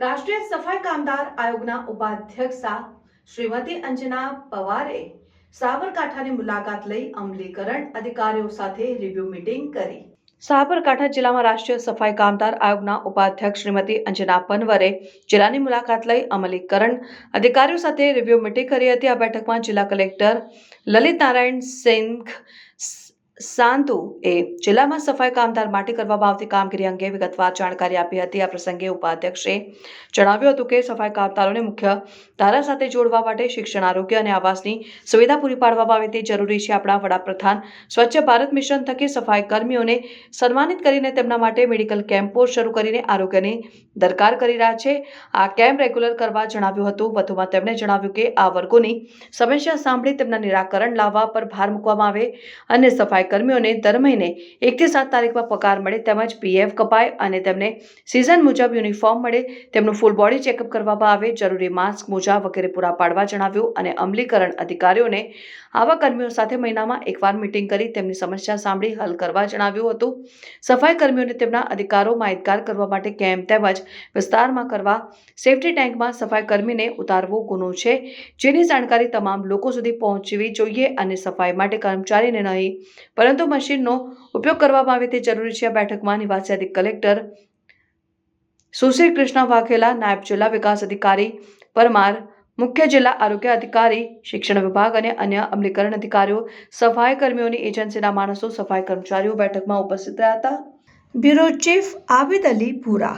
રાષ્ટ્રીય સફાઈ કામદાર આયોગના ઉપાધ્યક્ષા શ્રીમતી અંજના પવારે સાબરકાંઠાની મુલાકાત લઈ અમલીકરણ અધિકારીઓ સાથે રિવ્યુ મીટિંગ કરી. સાબરકાંઠા જિલ્લામાં રાષ્ટ્રીય સફાઈ કામદાર આયોગના ઉપાધ્યક્ષ શ્રીમતી અંજના પનવરે જિલ્લાની મુલાકાત લઈ અમલીકરણ અધિકારીઓ સાથે રિવ્યુ મીટિંગ કરી હતી. આ બેઠકમાં જિલ્લા કલેક્ટર લલિત નારાયણ સિંઘ સાંતુ એ જિલ્લામાં સફાઈ કામદાર માટે કરવામાં આવતી કામગીરી અંગે વિગતવાર જાણકારી આપી હતી. આ પ્રસંગે ઉપાધ્યક્ષે જણાવ્યું હતું કે સફાઈ કામદારોને મુખ્ય ધારા સાથે જોડવા માટે શિક્ષણ, આરોગ્ય અને આવાસની સુવિધા પૂરી પાડવામાં આવે તે જરૂરી છે. આપણા વડાપ્રધાન સ્વચ્છ ભારત મિશન થકી સફાઈ કર્મીઓને સન્માનિત કરીને તેમના માટે મેડિકલ કેમ્પો શરૂ કરીને આરોગ્યની દરકાર કરી રહ્યા છે. આ કેમ્પ રેગ્યુલર કરવા જણાવ્યું હતું. વધુમાં તેમણે જણાવ્યું કે આ વર્ગોની સમસ્યા સાંભળી તેમના નિરાકરણ લાવવા પર ભાર મૂકવામાં આવે અને સફાઈ કર્મીઓને દર મહિને એકથી સાત તારીખમાં પગાર મળે તેમજ પીએફ કપાય અને તેમને સિઝન મુજબ યુનિફોર્મ મળે. તેમનું ફૂલ બોડી ચેકઅપ કરવામાં આવે. જરૂરી માસ્ક મોજા વગેરે પૂરા પાડવા જણાવ્યું અને અમલીકરણ અધિકારીઓને આવા કર્મીઓ સાથે મહિનામાં એકવાર મીટિંગ કરી તેમની સમસ્યા સાંભળી હલ કરવા જણાવ્યું હતું. સફાઈ કર્મીઓને તેમના અધિકારો માહિતગાર કરવા માટે કેમ્પ તેમજ વિસ્તારમાં કરવા સેફ્ટી ટેન્કમાં સફાઈ કર્મીને ઉતારવો ગુનો છે. જેની જાણકારી તમામ લોકો સુધી પહોંચવી જોઈએ અને સફાઈ માટે કર્મચારીને નહીં પરંતુ મશીનનો ઉપયોગ કરવામાં આવે તે જરૂરી છે. આ બેઠકમાં નિવાસી કલેક્ટર સુશ્રી કૃષ્ણ વાઘેલા, નાયબ જિલ્લા વિકાસ અધિકારી પરમાર, મુખ્ય જિલ્લા આરોગ્ય અધિકારી, શિક્ષણ વિભાગ અને અન્ય અમલીકરણ અધિકારીઓ સફાઈ કર્મીઓની એજન્સીના માણસો, સફાઈ કર્મચારીઓ બેઠકમાં ઉપસ્થિત રહ્યા હતા. બ્યુરો ચીફ આબિદ અલી ભૂરા